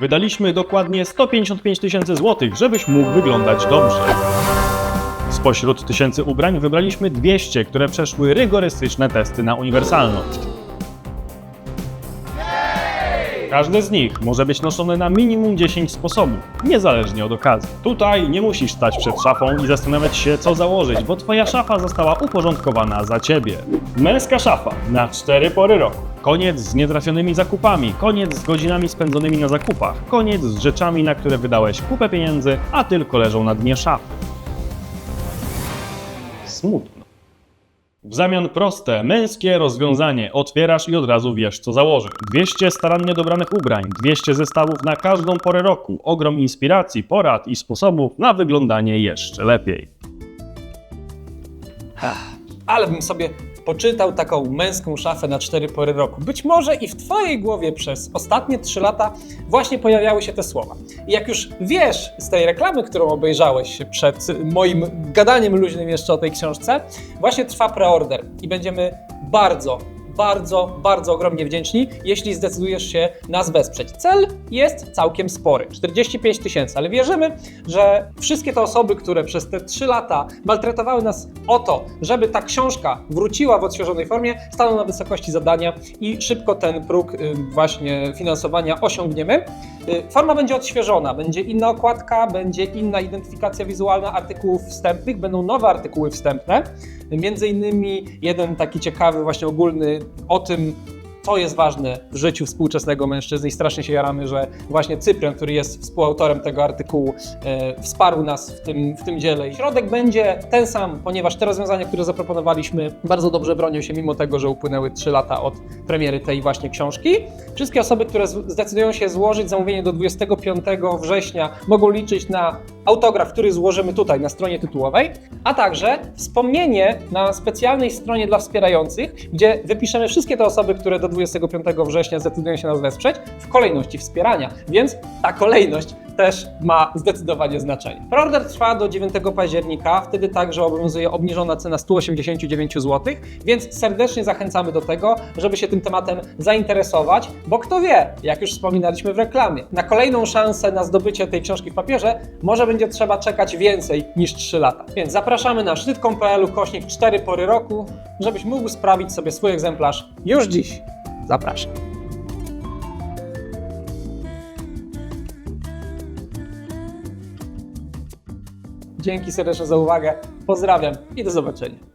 Wydaliśmy dokładnie 155 tysięcy złotych, żebyś mógł wyglądać dobrze. Spośród tysięcy ubrań wybraliśmy 200, które przeszły rygorystyczne testy na uniwersalność. Każdy z nich może być noszony na minimum 10 sposobów, niezależnie od okazji. Tutaj nie musisz stać przed szafą i zastanawiać się, co założyć, bo twoja szafa została uporządkowana za ciebie. Męska szafa na cztery pory roku. Koniec z nietrafionymi zakupami, koniec z godzinami spędzonymi na zakupach, koniec z rzeczami, na które wydałeś kupę pieniędzy, a tylko leżą na dnie szafy. Smutno. W zamian proste, męskie rozwiązanie. Otwierasz i od razu wiesz, co założyć. 200 starannie dobranych ubrań, 200 zestawów na każdą porę roku, ogrom inspiracji, porad i sposobów na wyglądanie jeszcze lepiej. Ale bym sobie poczytał taką męską szafę na cztery pory roku. Być może i w Twojej głowie przez ostatnie trzy lata właśnie pojawiały się te słowa. I jak już wiesz z tej reklamy, którą obejrzałeś przed moim gadaniem luźnym jeszcze o tej książce, właśnie trwa preorder i będziemy bardzo, bardzo, bardzo ogromnie wdzięczni, jeśli zdecydujesz się nas wesprzeć. Cel jest całkiem spory 45 tysięcy, ale wierzymy, że wszystkie te osoby, które przez te 3 lata maltretowały nas o to, żeby ta książka wróciła w odświeżonej formie, staną na wysokości zadania i szybko ten próg y, właśnie finansowania osiągniemy. Y, Forma będzie odświeżona, będzie inna okładka, będzie inna identyfikacja wizualna artykułów wstępnych, będą nowe artykuły wstępne. Między innymi jeden taki ciekawy, właśnie ogólny o tym, co jest ważne w życiu współczesnego mężczyzny i strasznie się jaramy, że właśnie Cyprian, który jest współautorem tego artykułu, e, wsparł nas w tym, w tym dziele. Środek będzie ten sam, ponieważ te rozwiązania, które zaproponowaliśmy, bardzo dobrze bronią się, mimo tego, że upłynęły 3 lata od premiery tej właśnie książki. Wszystkie osoby, które zdecydują się złożyć zamówienie do 25 września, mogą liczyć na autograf, który złożymy tutaj na stronie tytułowej, a także wspomnienie na specjalnej stronie dla wspierających, gdzie wypiszemy wszystkie te osoby, które do 25 września zdecydują się nas wesprzeć w kolejności wspierania. Więc ta kolejność też ma zdecydowanie znaczenie. Preorder trwa do 9 października, wtedy także obowiązuje obniżona cena 189 zł, więc serdecznie zachęcamy do tego, żeby się tym tematem zainteresować, bo kto wie, jak już wspominaliśmy w reklamie, na kolejną szansę na zdobycie tej książki w papierze może będzie trzeba czekać więcej niż 3 lata. Więc zapraszamy na sztyt.pl kośnik 4 pory roku, żebyś mógł sprawić sobie swój egzemplarz już dziś. Zapraszam. Dzięki serdecznie za uwagę. Pozdrawiam i do zobaczenia.